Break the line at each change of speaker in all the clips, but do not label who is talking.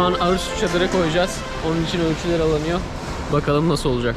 an ağır üstü çadıra koyacağız. Onun için ölçüler alınıyor. Bakalım nasıl olacak.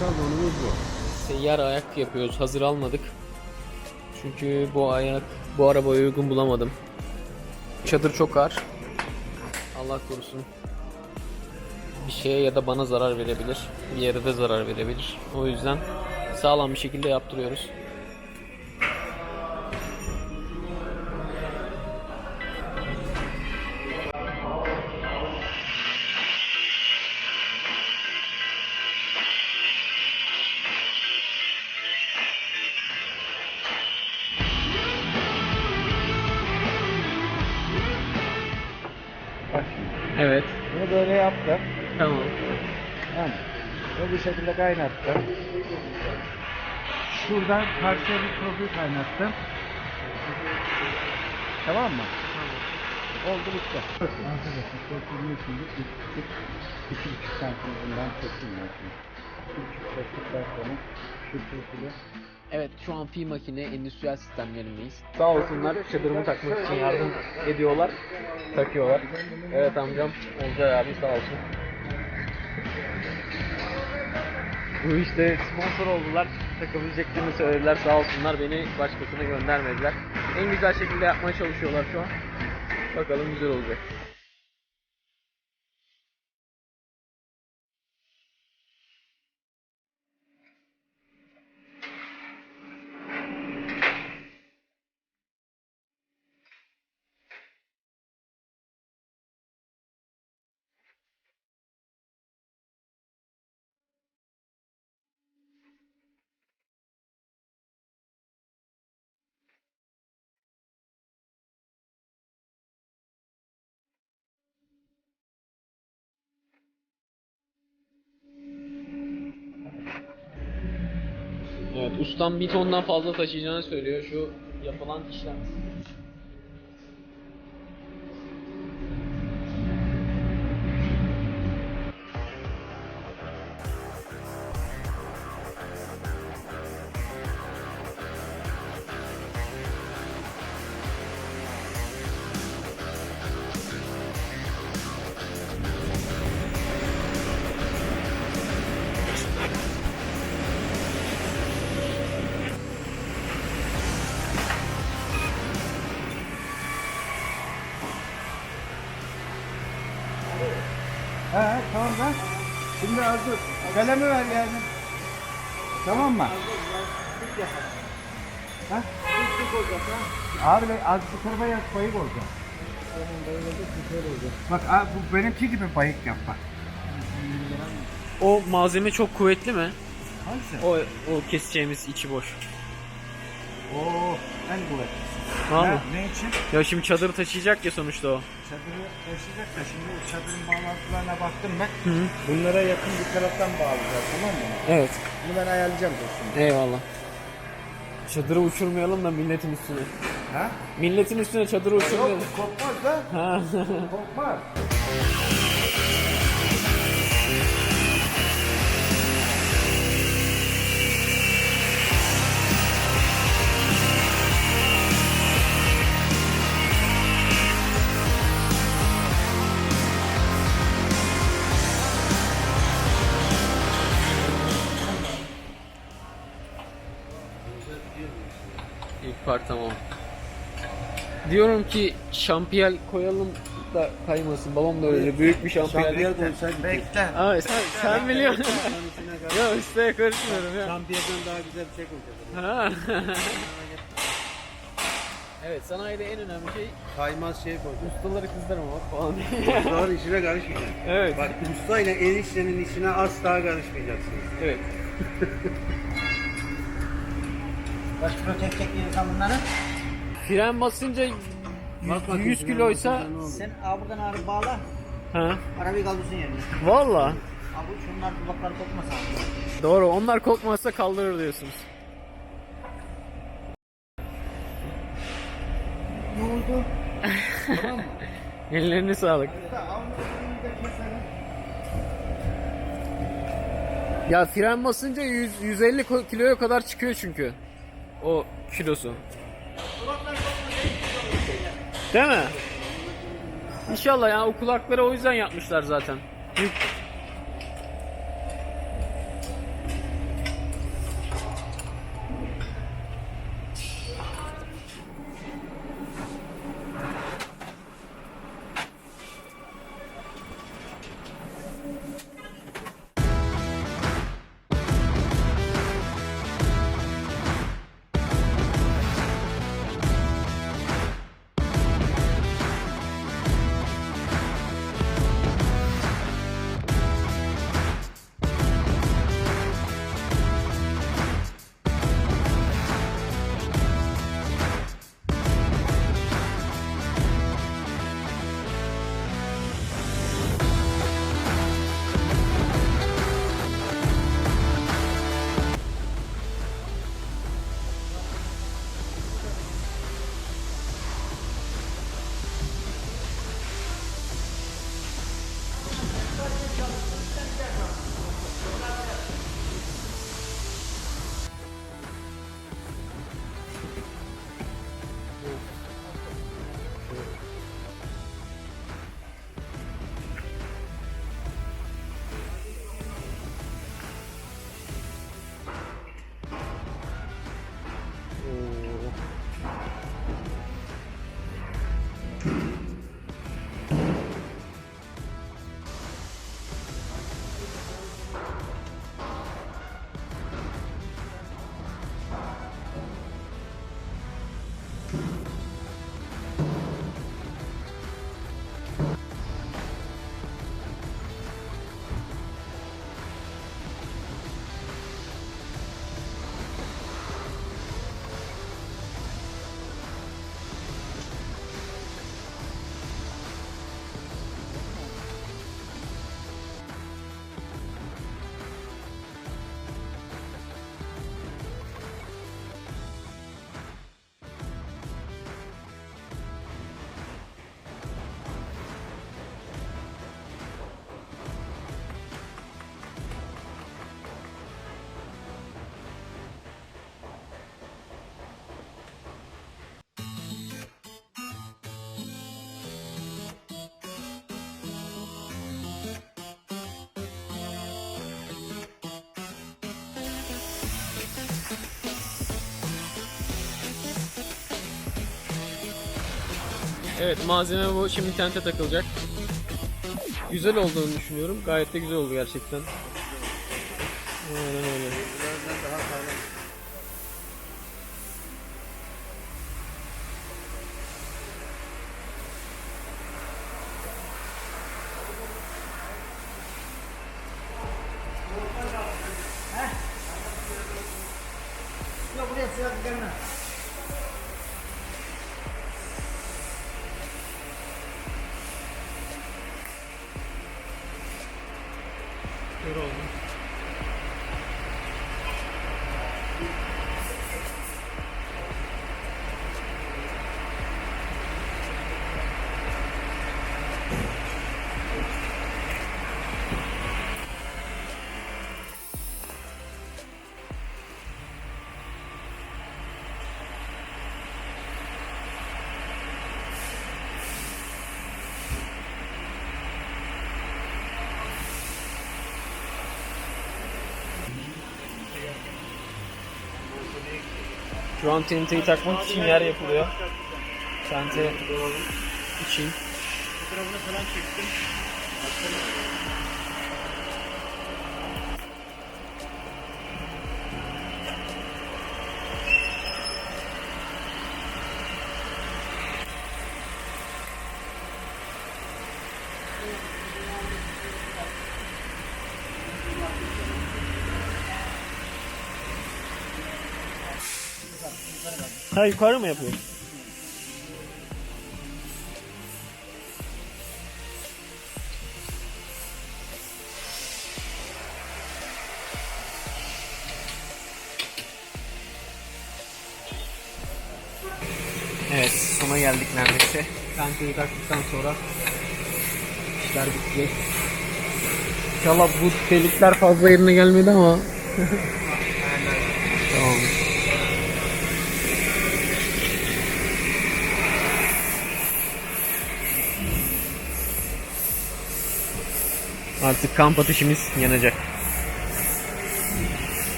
Şablonumuz bu.
Seyyar ayak yapıyoruz. Hazır almadık. Çünkü bu ayak bu arabaya uygun bulamadım. Çadır çok ağır. Allah korusun. Bir şeye ya da bana zarar verebilir. Bir yere de zarar verebilir. O yüzden sağlam bir şekilde yaptırıyoruz.
Şekilde kaynattım. Şuradan karşıya bir profil kaynattım. Tamam mı? Oldu bitti. Arkadaşlar iki buçuk santim bundan. İki buçuk çektikten sonra şu profili
Evet şu an fi makine endüstriyel sistemlerindeyiz. Sağ olsunlar çadırımı takmak için yardım ediyorlar. Takıyorlar. Evet amcam Olcay abi sağ olsun. Bu işte sponsor oldular. Takabileceklerini söylediler sağ olsunlar. Beni başkasına göndermediler. En güzel şekilde yapmaya çalışıyorlar şu an. Bakalım güzel olacak. Ustam bir tondan fazla taşıyacağını söylüyor şu yapılan işlem.
Ben. Şimdi hazır. Kalemi ver yani. Tamam mı? Ha? Abi az torba yaz bayık olacak. Bak abi bu benimki gibi bayık yap bak.
O malzeme çok kuvvetli mi?
Hangisi?
O, o keseceğimiz içi boş.
Oo en kuvvetli.
Tamam mı?
Ne için?
Ya şimdi çadır taşıyacak ya sonuçta o.
Çadırı taşıyacak da şimdi çadırın bağlantılarına baktım ben.
Hı hı.
Bunlara yakın bir taraftan bağlayacağız tamam mı?
Evet.
Bunu ben ayarlayacağım şimdi.
Eyvallah. Çadırı uçurmayalım da milletin üstüne.
Ha?
Milletin üstüne çadırı
Yok
uçurmayalım.
korkmaz da.
Ha.
Korkmaz.
Part tamam. Diyorum ki şampiyel koyalım da kaymasın. Babam da öyle büyük bir şampiyel.
Bekle.
Aa, sen, sen biliyorsun. ya ustaya karışmıyorum ya.
Şampiyondan daha güzel bir şey koyacağız.
Ha. evet sanayide en önemli şey
Kaymaz şey koyacağız.
ustaları kızdırmamak falan.
Ustaların işine karışmayacaksın.
evet.
Bak ustayla eniştenin işine asla karışmayacaksınız.
Evet.
Başvuru tek tek insan bunları.
Fren basınca 100, bak, bak, 100 kiloysa...
Sen a buradan ağrı bağla.
Ha.
Arabayı kaldırsın yerine.
Valla.
Abi şunlar kulakları kokmasa.
Doğru onlar kokmazsa kaldırır diyorsunuz.
Ne oldu? tamam mı?
Ellerine sağlık. Ya fren basınca 100, 150 kiloya kadar çıkıyor çünkü. O kilosu. Değil mi? İnşallah ya o kulakları o yüzden yapmışlar zaten. Evet malzeme bu. Şimdi tente takılacak. Güzel olduğunu düşünüyorum. Gayet de güzel oldu gerçekten. Aynen öyle.
Yok buraya sıra gelme.
An tenteyi takmak için yer yapılıyor. Tente için. Ha yukarı mı yapıyor? Evet sona geldik neredeyse. Kantoyu taktıktan sonra işler bitti. İnşallah bu delikler fazla yerine gelmedi ama. Artık kamp ateşimiz yanacak.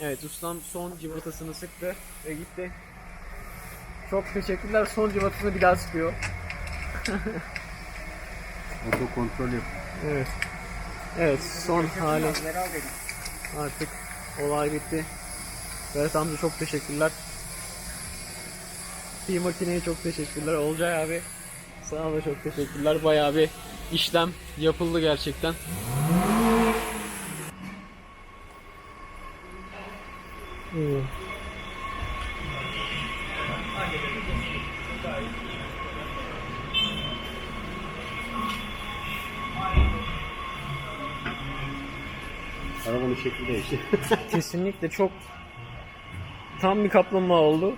Evet ustam son cıvatasını sıktı ve gitti. Çok teşekkürler. Son cıvatasını bir daha sıkıyor.
Oto kontrol yap.
Evet. Evet son hali. Artık olay bitti. Berat amca çok teşekkürler. Bir makineye çok teşekkürler. Olcay abi sana da çok teşekkürler. Bayağı bir işlem yapıldı gerçekten.
Arabanın şekli değişti.
Kesinlikle çok tam bir kaplumbağa oldu.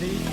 Değil.